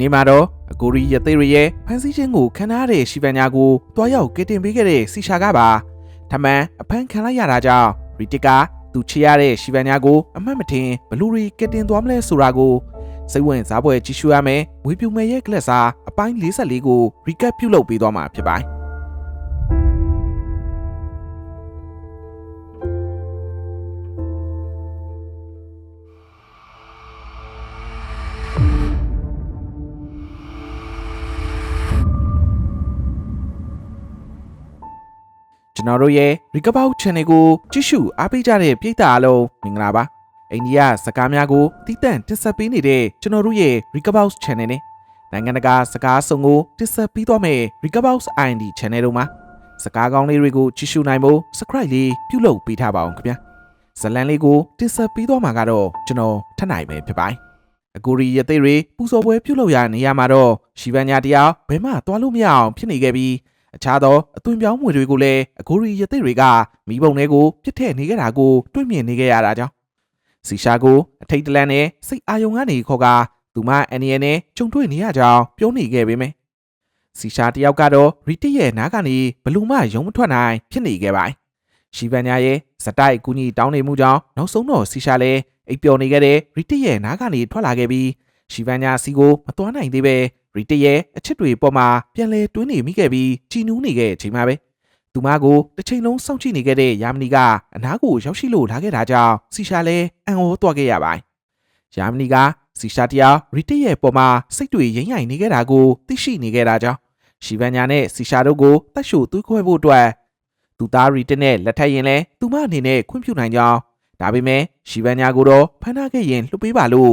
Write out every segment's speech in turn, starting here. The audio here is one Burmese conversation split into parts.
နေ့မှာတော့အကိုရီရသေးရရဲ့ဖန်ဆီးခြင်းကိုခံထားရတဲ့ရှီဗန်ညာကိုတွားရောက်ကတင်ပေးခဲ့တဲ့စီရှာကပါထမန်အဖမ်းခံလိုက်ရတာကြောင့်ရီတစ်ကသူချေရတဲ့ရှီဗန်ညာကိုအမှတ်မထင်ဘလူရီကတင်သွားမလဲဆိုတာကိုစိတ်ဝင်စားပွဲကြည့်ရှုရမယ်။ဝေပြူမယ်ရဲ့ကလပ်စာအပိုင်း44ကို recap ပြုလုပ်ပေးသွားမှာဖြစ်ပါတယ်။ ကျွန်တော်တို့ရဲ့ Recover Channel ကိုကြည့်ရှုအားပေးကြတဲ့ပရိသတ်အားလုံးမင်္ဂလာပါအိန္ဒိယစကားများကိုတည်တံ့တင်ဆက်ပေးနေတဲ့ကျွန်တော်တို့ရဲ့ Recover Channel နဲ့နိုင်ငံတကာစကားစုံကိုတင်ဆက်ပေးသွားမယ့် Recover IND Channel တို့မှာစကားကောင်းလေးတွေကိုကြည့်ရှုနိုင်ဖို့ Subscribe လေးပြုလုပ်ပေးထားပါအောင်ခင်ဗျာဇလန်လေးကိုတင်ဆက်ပေးသွားမှာကတော့ကျွန်တော်ထပ်နိုင်ပဲဖြစ်ပါတယ်အကူရီရသေးတွေပူဇော်ပွဲပြုလုပ်ရနေရမှာတော့ရှီဗန်ညာတရားဘယ်မှသွားလို့မရအောင်ဖြစ်နေခဲ့ပြီး အခြားသောအသွင်ပြောင်းမွေတွေကိုလည်းအကိုရီရသိတွေကမိဘုံတွေကိုပြစ်ထည့်နေခဲ့တာကိုတွေ့မြင်နေခဲ့ရတာကြောင့်စီရှာကိုအထိတ်တလန့်နဲ့စိတ်အာယုံကနေခေါ်ကသူမအန်နီယန်နဲ့ကြုံတွေ့နေရကြောင်းပြောနေခဲ့ပေမယ့်စီရှာတယောက်ကတော့ရီတီရဲ့နားကနေဘလူးမရုံမထွက်နိုင်ဖြစ်နေခဲ့ပါတယ်ရှီဗန်ညာရဲ့စတိုက်ကူညီတောင်းနေမှုကြောင့်နောက်ဆုံးတော့စီရှာလည်းအိပ်ပျော်နေခဲ့တဲ့ရီတီရဲ့နားကနေထွက်လာခဲ့ပြီးရှီဗန်ညာစီကိုမတော်နိုင်သေးပဲ ရီတရဲ့အချစ်တွေပေါ်မှာပြန်လဲတွင်းနေမိခဲ့ပြီးကြည်နူးနေခဲ့တဲ့အချိန်မှာပဲသူမကိုတစ်ချိန်လုံးစောင့်ကြည့်နေခဲ့တဲ့ယာမနီကအနားကိုရောက်ရှိလို့လာခဲ့တာကြောင့်စီရှာလည်းအံ့ဩသွားခဲ့ရပါတယ်။ယာမနီကစီရှာတရားရီတရဲ့ပေါ်မှာစိတ်တွေရိမ့်ရိုင်နေခဲ့တာကိုသိရှိနေခဲ့တာကြောင့်ရှီဗန်ညာနဲ့စီရှာတို့ကိုတတ်ရှို့သွေးခွဲဖို့အတွက်သူသားရီတနဲ့လက်ထပ်ရင်လဲသူမအနေနဲ့ခွင့်ပြုနိုင်ကြောင်းဒါပေမဲ့ရှီဗန်ညာကိုတော့ဖမ်းထားခဲ့ရင်လွှတ်ပေးပါလို့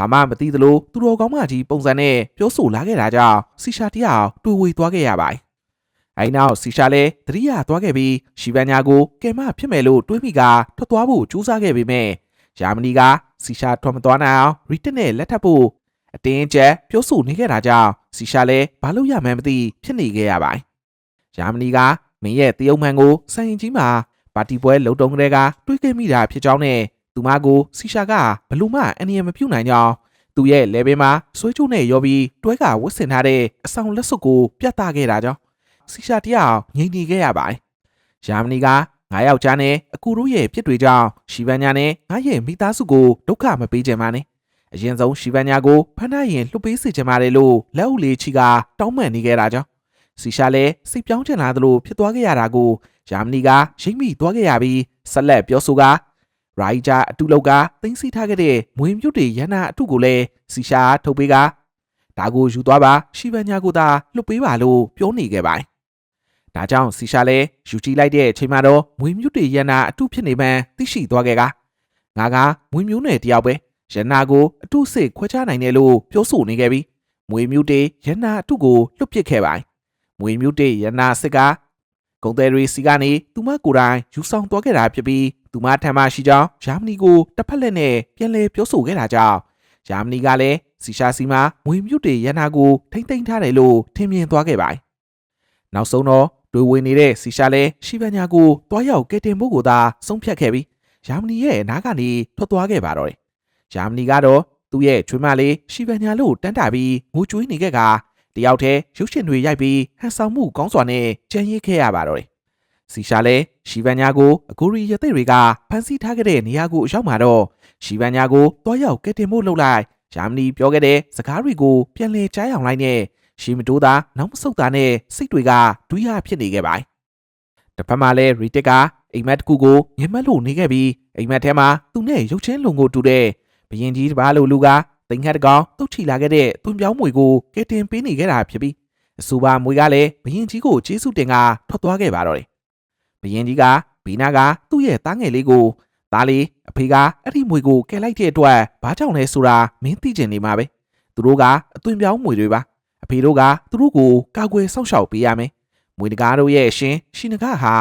ဘာမှမသိသလိုသူတော်ကောင်းမကြီးပုံစံနဲ့ပြောဆိုလာခဲ့တာကြောင့်စီရှာတယောက်တူဝေသွားခဲ့ရပါတယ်။အဲဒီနောက်စီရှာလည်းတတိယသွားခဲ့ပြီးရှီဗန်ညာကိုကဲမဖြစ်မယ်လို့တွေးမိကထွက်သွားဖို့ကြိုးစားခဲ့ပေမဲ့ဂျာမနီကစီရှာထွက်မသွားနိုင်အောင်ရီတက်နဲ့လက်ထပ်ဖို့အတင်းကျပ်ပြောဆိုနေခဲ့တာကြောင့်စီရှာလည်းဘာလို့ရမှန်းမသိဖြစ်နေခဲ့ရပါတယ်။ဂျာမနီကမင်းရဲ့တရုတ်မှန်ကိုစိုင်ကြီးမှာပါတီပွဲလုံတုံးကလေးကတွေးခဲ့မိတာဖြစ်ကြောင်းနဲ့ သူမကိုစီရှာကဘလူးမအန်နီယံမပြုတ်နိုင်ကြောင်းသူရဲ့လေဘယ်မှာဆွဲချိုးနဲ့ရောပြီးတွဲကဝတ်ဆင်ထားတဲ့အဆောင်လက်စွပ်ကိုပြသခဲ့တာကြောင့်စီရှာတယောက်ငြိမ်နေခဲ့ရပါတယ်။ဂျာမနီကငါးယောက်ျားနဲ့အကူတို့ရဲ့ပြစ်တွေကြောင့်ရှီဗန်ညာနဲ့ငါရဲ့မိသားစုကိုဒုက္ခမပေးကြပါနဲ့။အရင်ဆုံးရှီဗန်ညာကိုဖမ်းထားရင်လွတ်ပေးစေချင်ပါတယ်လို့လက်အုပ်လေးချီကတောင်းပန်နေခဲ့တာကြောင့်စီရှာလည်းစိတ်ပြောင်းချင်လာသလိုဖြစ်သွားခဲ့ရတာကိုဂျာမနီကရိမ့်မိသွားခဲ့ရပြီးဆက်လက်ပြောဆိုက ရိုက်ဂျာအတူလောက်ကတင်းစီထားခဲ့တဲ့မွေမြုပ်တွေရန်နာအထုကိုလည်းစီရှာထုတ်ပေးကဒါကိုယူသွားပါရှီဗန်ညာကိုသာလွတ်ပေးပါလို့ပြောနေခဲ့ပါတယ်။ဒါကြောင့်စီရှာလည်းယူကြည့်လိုက်တဲ့အချိန်မှာတော့မွေမြုပ်တွေရန်နာအထုဖြစ်နေမှန်းသိရှိသွားခဲ့ကငါကမွေမျိုးနယ်တယောက်ပဲရန်နာကိုအထုစစ်ခွဲခြားနိုင်တယ်လို့ပြောဆိုနေခဲ့ပြီးမွေမြုပ်တွေရန်နာအထုကိုလွတ်ပစ်ခဲ့ပါတယ်။မွေမြုပ်တွေရန်နာစစ်က ဂုံတယ်ရီစီကနေသူမကိုယ်တိုင်ယူဆောင်သွားခဲ့တာဖြစ်ပြီးသူမထံမှရှိကြောင်းဂျာမနီကိုတစ်ဖက်လက်နဲ့ပြန်လည်ပြောဆိုခဲ့တာကြောင့်ဂျာမနီကလည်းစီရှာစီမှာမွေမြုပ်တွေရန်နာကိုထိမ့်သိမ်းထားတယ်လို့ထင်မြင်သွားခဲ့ပါတယ်။နောက်ဆုံးတော့တွေဝင်နေတဲ့စီရှာလည်းရှီဗန်ညာကိုတွားရောက်ကဲတင်ဖို့ကိုသာဆုံးဖြတ်ခဲ့ပြီးဂျာမနီရဲ့အနားကနေထွက်သွားခဲ့ပါတော့တယ်။ဂျာမနီကတော့သူ့ရဲ့ချွေးမလေးရှီဗန်ညာလို့တန်းတာပြီးငိုကြွေးနေခဲ့က တယောက်တည်းရုပ်ရှင်တွေရိုက်ပြီးဟန်ဆောင်မှုကောင်းစွာနဲ့ကြံရစ်ခဲ့ရပါတော့တယ်။စီရှာလည်းရှီဗန်ညာကိုအကူရီရသိတွေကဖမ်းဆီးထားခဲ့တဲ့နေရာကိုရောက်မှာတော့ရှီဗန်ညာကိုတွားရောက်ကဲတင်ဖို့လှုပ်လိုက်ဂျာမနီပြောခဲ့တဲ့စကားတွေကိုပြန်လည်ကြားအောင်လိုက်နဲ့ရှီမတိုးသာနောက်မဆုတ်တာနဲ့စိတ်တွေကဒွိရဖြစ်နေခဲ့ပါတယ်။တစ်ဖက်မှာလည်းရီတစ်ကအိမ်မက်တစ်ခုကိုမြင်မက်လို့နေခဲ့ပြီးအိမ်မက်ထဲမှာသူနဲ့ရုပ်ချင်းလုံကိုတူတဲ့ဘရင်ကြီးတစ်ပါးလိုလူက တင်ခတ်တကောင်တုတ်ချီလာခဲ့တဲ့သွန်ပြောင်းမွေကိုကဲတင်ပေးနေခဲ့တာဖြစ်ပြီးအဆိုပါမွေကလည်းဘရင်ကြီးကိုကျေးဇူးတင်ကထွက်သွားခဲ့ပါတော့တယ်။ဘရင်ကြီးကဘီနာကသူ့ရဲ့တားငယ်လေးကိုသားလေးအဖေကအဲ့ဒီမွေကိုကဲလိုက်တဲ့အတွက်ဘာကြောင့်လဲဆိုတာမင်းသိကျင်နေမှာပဲ။သူတို့ကအသွင်ပြောင်းမွေတွေပါ။အဖေတို့ကသူတို့ကိုကာကွယ်စောင့်ရှောက်ပေးရမယ်။မွေတကားတို့ရဲ့အရှင်ရှင်နဂဟာ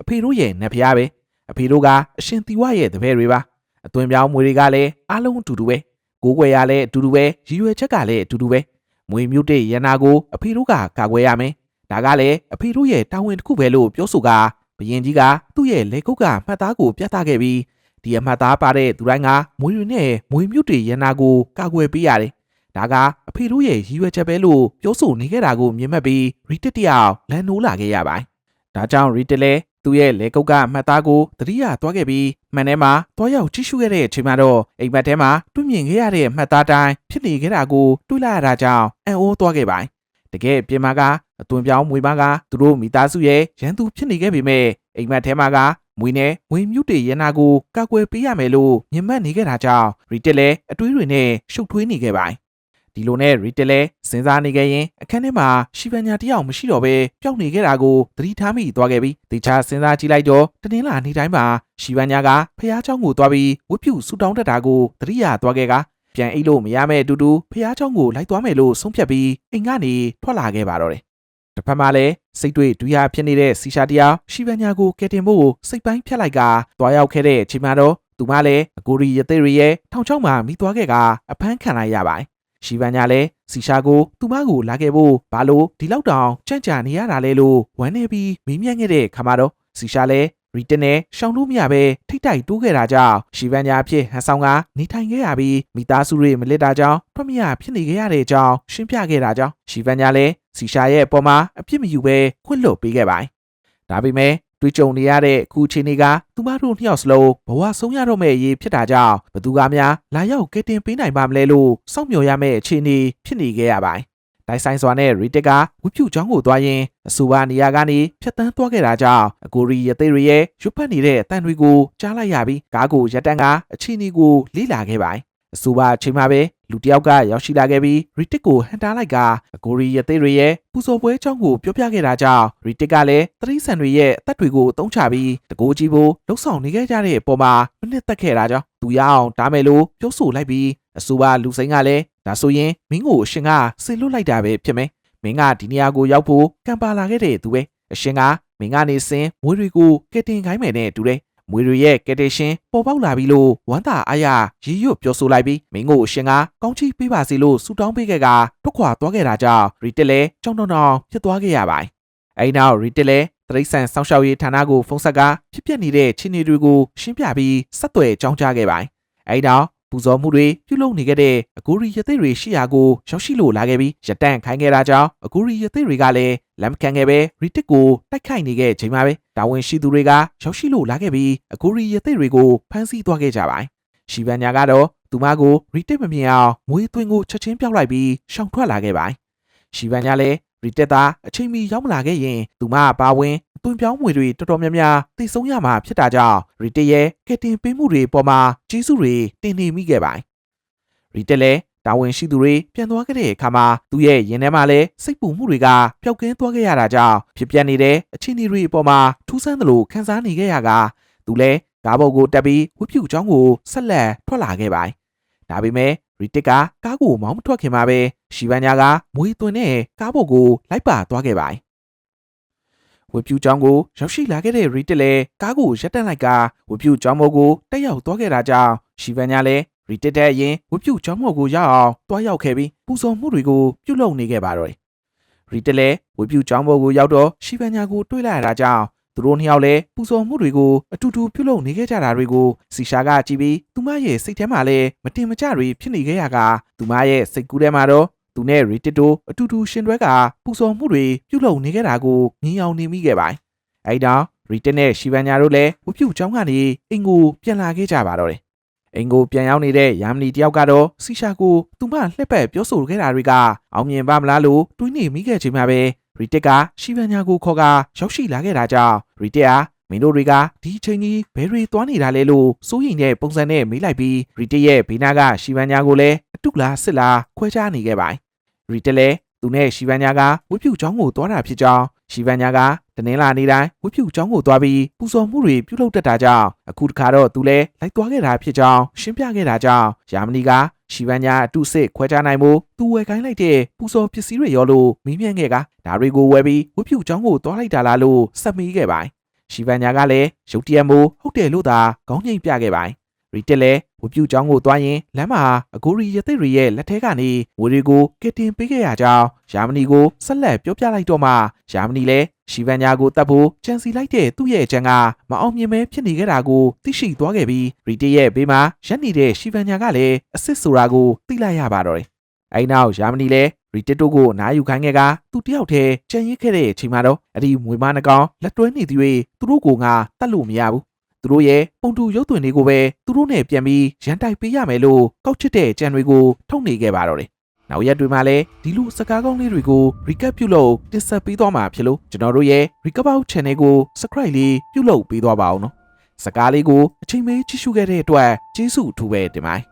အဖေတို့ရဲ့နတ်ဖျားပဲ။အဖေတို့ကအရှင်တီဝရဲ့တပည့်တွေပါ။အသွင်ပြောင်းမွေတွေကလည်းအားလုံးအတူတူပဲ။ ကိုးကွယ်ရလည်းအတူတူပဲ။ရည်ရွယ်ချက်ကလည်းအတူတူပဲ။မွေမြုပ်တဲ့ရန်နာကိုအဖေတို့ကကာကွယ်ရမယ်။ဒါကလည်းအဖေတို့ရဲ့တာဝန်တစ်ခုပဲလို့ပြောဆိုကဘရင်ကြီးကသူ့ရဲ့လက်ကုပ်ကမှတ်သားကိုပြသခဲ့ပြီးဒီအမှတ်သားပါတဲ့သူတိုင်းကမွေတွေနဲ့မွေမြုပ်တွေရန်နာကိုကာကွယ်ပေးရတယ်ဒါကအဖေတို့ရဲ့ရည်ရွယ်ချက်ပဲလို့ပြောဆိုနေခဲ့တာကိုမြင်မှတ်ပြီးရီတစ်တယောက်လန်နိုးလာခဲ့ရပါတယ်။ဒါကြောင့်ရီတစ်လည်း သူ့ရဲ့လေကုတ်ကအမှတ်သားကိုသတိရသွားခဲ့ပြီးမှန်ထဲမှာတွားရောက်ကြည့်ရှုခဲ့တဲ့အချိန်မှာတော့အိမ်မက်ထဲမှာတွေ့မြင်ခဲ့ရတဲ့အမှတ်သားတိုင်းဖြစ်နေခဲ့တာကိုတွေ့လာရတာကြောင့်အံ့ဩသွားခဲ့ပါတယ်။တကယ်ပြင်မာကအသွင်ပြောင်းမွေပါကသူတို့မိသားစုရဲ့ရန်သူဖြစ်နေခဲ့ပေမဲ့အိမ်မက်ထဲမှာကမွေနဲ့မွေမြုပ်တွေရနာကိုကာကွယ်ပေးရမယ်လို့မြင်မှတ်နေခဲ့တာကြောင့်ရီတက်လည်းအတွေးတွေနဲ့ရှုပ်ထွေးနေခဲ့ပါတယ်။ ဒီလိုနဲ့ရီတက်လည်းစဉ်းစားနေခဲ့ရင်အခန်းထဲမှာရှီဗန်ညာတယောက်မရှိတော့ဘဲပျောက်နေခဲ့တာကိုသတိထားမိသွားခဲ့ပြီးတေချာစဉ်းစားကြည့်လိုက်တော့တနင်္လာနေ့တိုင်းမှာရှီဗန်ညာကဖះเจ้าကိုသွားပြီးဝတ်ပြုဆူတောင်းတတ်တာကိုသတိရသွားခဲ့ကပြန်အိတ်လို့မရမဲ့အတူတူဖះเจ้าကိုလိုက်သွားမယ်လို့ဆုံးဖြတ်ပြီးအိမ်ကနေထွက်လာခဲ့ပါတော့တယ်။တစ်ဖက်မှာလည်းစိတ်တွေဒူးရဖြစ်နေတဲ့စီရှာတယောက်ရှီဗန်ညာကိုကယ်တင်ဖို့စိတ်ပိုင်းဖြတ်လိုက်ကသွားရောက်ခဲ့တဲ့အချိန်မှာတော့သူမလည်းအကိုရီရသေးရီရဲ့ထောင်ချောင်းမှာမိသွားခဲ့ကအဖမ်းခံလိုက်ရပါတယ်။ ရှီဗန်ညာလည်းစီရှာကိုသူမကိုလာခဲ့ဖို့ဘာလို့ဒီလောက်တောင်ကြံ့ကြာနေရတာလဲလို့ဝမ်းနေပြီးမေးမြန်းခဲ့တဲ့ခါမှာတော့စီရှာလည်းရီတနဲ့ရှောင်းလို့မရပဲထိတ်တိုက်တိုးခဲ့တာကြောင့်ရှီဗန်ညာဖြစ်ဟန်ဆောင်ကနေထိုင်ခဲ့ရပြီးမိသားစုတွေမလစ်တာကြောင့်ထွက်မရဖြစ်နေခဲ့ရတဲ့အကြောင်းရှင်းပြခဲ့တာကြောင့်ရှီဗန်ညာလည်းစီရှာရဲ့အပေါ်မှာအပြစ်မယူပဲခွင့်လွှတ်ပေးခဲ့ပါတယ်။ဒါပေမဲ့ တွေ့ကြုံနေရတဲ့အခုချိန်တွေကသူမတို့နှစ်ယောက်စလုံးဘဝဆုံးရတော့မယ့်အရေးဖြစ်တာကြောင့်ဘသူကများလာရောက်ကဲတင်ပေးနိုင်ပါမလဲလို့စောင့်မျှော်ရမယ့်အခြေအနေဖြစ်နေခဲ့ရပါတယ်။တိုင်ဆိုင်စွာနဲ့ရီတက်ကဝပြူချောင်းကိုသွားရင်အဆိုပါနေရာကနေဖြတ်တန်းသွားခဲ့တာကြောင့်အကိုရီရသေးရီရဲ့ရွတ်ဖက်နေတဲ့အတန်တွေကိုကြားလိုက်ရပြီးကားကိုရက်တန်းကအခြေအနေကိုလေ့လာခဲ့ပါတယ်။ အဆိုပါအချိန်မှာပဲလူတစ်ယောက်ကရောက်ရှိလာခဲ့ပြီးရီတစ်ကိုဟန်တာလိုက်ကအကိုရီရသေးတွေရဲ့ပူဇော်ပွဲအကြောင်းကိုပြောပြခဲ့တာကြောင့်ရီတစ်ကလည်းသတိဆန်တွေရဲ့အသက်တွေကိုတုံးချပြီးတကိုးကြီးဖို့လှုပ်ဆောင်နေခဲ့ကြတဲ့အပေါ်မှာမနစ်သက်ခဲ့တာကြောင့်သူရအောင်တားမယ်လို့ပြောဆိုလိုက်ပြီးအဆိုပါလူစိမ်းကလည်းဒါဆိုရင်မင်းကိုအရှင်ကဆေလွတ်လိုက်တာပဲဖြစ်မယ်မင်းကဒီနေရာကိုရောက်ဖို့ကံပါလာခဲ့တဲ့သူပဲအရှင်ကမင်းကနေစင်မွေးတွေကိုကဲတင်ခိုင်းမယ်နဲ့တူတယ် မွေတွေရဲ့ကက်တေရှင်ပေါ်ပေါက်လာပြီလို့ဝမ်းသာအားရရည်ရွတ်ပြောဆိုလိုက်ပြီးမင်းကိုအရှင်ကကောင်းချီးပေးပါစေလို့ဆုတောင်းပေးခဲ့ကထွက်ခွာသွားခဲ့တာကြောင့်ရီတက်လည်းကြောင်တောင်တောင်ဖြစ်သွားခဲ့ရပါတယ်။အဲဒီနောက်ရီတက်လည်းတရိတ်ဆန်စောင့်ရှောက်ရေးဌာနကိုဖုန်းဆက်ကဖြစ်ပျက်နေတဲ့ချင်းနေတွေကိုရှင်းပြပြီးဆက်သွယ်ကြောင်းကြားခဲ့ပါတယ်။အဲဒီနောက် ပူဇော်မှုတွေပြုလုပ်နေခဲ့တဲ့အကူရီရသိတွေရှိရာကိုရောက်ရှိလို့လာခဲ့ပြီးရတန့်ခိုင်းခဲ့တာကြောင့်အကူရီရသိတွေကလည်းလမ်းခံခဲ့ပဲရီတစ်ကိုတိုက်ခိုက်နေခဲ့ချိန်မှာပဲတာဝန်ရှိသူတွေကရောက်ရှိလို့လာခဲ့ပြီးအကူရီရသိတွေကိုဖမ်းဆီးသွားခဲ့ကြပါတယ်။ရှီဗန်ညာကတော့သူမကိုရီတစ်မမြင်အောင်မွေးသွင်းကိုချက်ချင်းပြောက်လိုက်ပြီးရှောင်ထွက်လာခဲ့ပါတယ်။ရှီဗန်ညာလည်းရီတက်သားအချိန်မီရောက်မလာခဲ့ရင်သူမအပါဝင် အသွင်ပြောင်းမွေတွေတော်တော်များများသိဆုံးရမှာဖြစ်တာကြောင့်ရီတက်ရဲ့ကက်တင်ပေးမှုတွေပေါ်မှာကျေးဇူးတွေတင်နေမိခဲ့ပါတယ်။ရီတက်လည်းတာဝန်ရှိသူတွေပြန်သွားခဲ့တဲ့အခါမှာသူ့ရဲ့ရင်ထဲမှာလည်းစိတ်ပူမှုတွေကပျောက်ကင်းသွားခဲ့ရတာကြောင့်ဖြစ်ပျက်နေတဲ့အခြေအနေတွေအပေါ်မှာထူးဆန်းသလိုခံစားနေခဲ့ရကသူလည်းကားပေါ်ကိုတက်ပြီးဝှပြူချောင်းကိုဆက်လက်ထွက်လာခဲ့ပါတယ်။ဒါပေမဲ့ရီတစ်ကကားကိုမောင်းမထွက်ခင်မှာပဲရှီဗန်ညာကမွေးသွင်းတဲ့ကားပေါ်ကိုလိုက်ပါသွားခဲ့ပါတယ်။ ဝပြူချောင်းကိုရောက်ရှိလာခဲ့တဲ့ရီတစ်လည်းကားကိုရပ်တန့်လိုက်ကဝပြူချောင်းပေါ်ကိုတက်ရောက်သွားခဲ့တာကြောင့်ရှီဗန်ညာလည်းရီတစ်တဲ့အရင်ဝပြူချောင်းပေါ်ကိုရောက်အောင်တွားရောက်ခဲ့ပြီးပူဇော်မှုတွေကိုပြုလုပ်နေခဲ့ပါတော့တယ်။ရီတစ်လည်းဝပြူချောင်းပေါ်ကိုရောက်တော့ရှီဗန်ညာကိုတွေ့လာရတာကြောင့်သူတို့နှစ်ယောက်လည်းပူဇော်မှုတွေကိုအတူတူပြုလုပ်နေခဲ့ကြတာတွေကိုစီရှာကကြည့်ပြီးသူမရဲ့စိတ်ထဲမှာလည်းမတင်မကျတွေဖြစ်နေခဲ့ရကသူမရဲ့စိတ်ကူးထဲမှာတော့ သူနဲ့ရီတစ်တို့အတူတူရှင်တွဲကပူဇော်မှုတွေပြုလုပ်နေခဲ့တာကိုမြင်အောင်နေမိခဲ့ပါတယ်။အဲဒီတော့ရီတစ်နဲ့ရှီဗန်ညာတို့လည်းဝပြူချောင်းကနေအင်ကိုပြန်လာခဲ့ကြပါတော့တယ်။အင်ကိုပြန်ရောက်နေတဲ့ယာမနီတယောက်ကတော့စီရှာကိုသူမလှက်ပက်ပြောဆိုခဲ့တာတွေကအောင်မြင်ပါမလားလို့တွေးနေမိခဲ့ချိန်မှာပဲရီတက်ကရှီဗန်ညာကိုခေါ်ကရောက်ရှိလာခဲ့တာကြောင့်ရီတက်ဟာ မင်းတို့တွေကဒီအချိန်ကြီးဘယ်တွေသွားနေတာလဲလို့စိုးရိမ်တဲ့ပုံစံနဲ့မေးလိုက်ပြီးရီတက်ရဲ့ဘေးနားကရှီဗန်ညာကိုလည်းအတုလားစစ်လားခွဲခြားနေခဲ့ပါတယ်ရီတက်လည်းသူနဲ့ရှီဗန်ညာကဝိဖြူချောင်းကိုသွားတာဖြစ်ကြောင်းရှီဗန်ညာကတနင်္လာနေ့တိုင်းဝိဖြူချောင်းကိုသွားပြီးပူဇော်မှုတွေပြုလုပ်တတ်တာကြောင့်အခုတခါတော့သူလည်းလိုက်သွားခဲ့တာဖြစ်ကြောင်းရှင်းပြခဲ့တာကြောင့်ယာမနီကရှီဗန်ညာအတုစစ်ခွဲခြားနိုင်မှုသူဝယ်ခိုင်းလိုက်တဲ့ပူဇော်ပစ္စည်းတွေရောလို့မင်းမြန်ခဲ့ကဒါတွေကိုဝယ်ပြီးဝိဖြူချောင်းကိုသွားလိုက်တာလားလို့စက်မီးခဲ့ပါတယ် ရှီဗန်ညာကလည်းရုတ်တရက်မို့ဟုတ်တယ်လို့သာခေါင်းငိမ့်ပြခဲ့ပါတယ်ရီတက်လည်းဝပြူချောင်းကိုသွားရင်လမ်းမှာအကိုရီရသိရီရဲ့လက်ထဲကနေဝေတွေကိုကက်တင်ပေးခဲ့ရကြောင်းယာမနီကိုဆက်လက်ပြောပြလိုက်တော့မှယာမနီလည်းရှီဗန်ညာကိုတတ်ဖို့ကြံစီလိုက်တဲ့သူ့ရဲ့အချမ်းကမအောင်မြင်ပဲဖြစ်နေခဲ့တာကိုသိရှိသွားခဲ့ပြီးရီတရဲ့ဘေးမှာရက်နေတဲ့ရှီဗန်ညာကလည်းအစ်စ်ဆိုတာကိုသိလိုက်ရပါတော့တယ်အဲ့နောက်ယာမနီလဲ ရီတစ်တို့ကိုအနားယူခိုင်းခဲ့ကသူတယောက်တည်းကြံရစ်ခဲ့တဲ့အချိန်မှာတော့အဲ့ဒီမွေမနှကောင်လက်တွဲနေသည်၍သူတို့ကိုငါတတ်လို့မရဘူးသူတို့ရဲ့ပုံတူရုပ်သွင်းတွေကိုပဲသူတို့နဲ့ပြန်ပြီးရန်တိုက်ပေးရမယ်လို့ကောက်ချစ်တဲ့ကြံတွေကိုထုတ်နေခဲ့ပါတော့တယ်နောက်ရက်တွေမှာလည်းဒီလိုစကားကောင်းလေးတွေကို recap ပြုလုပ်တင်ဆက်ပေးသွားမှာဖြစ်လို့ကျွန်တော်တို့ရဲ့ Recover Channel ကို subscribe လေးပြုလုပ်ပေးသွားပါအောင်နော်စကားလေးကိုအချိန်မေးကြည့်ရှုခဲ့တဲ့အတွက်ကျေးဇူးအထူးပဲတင်ပါတယ်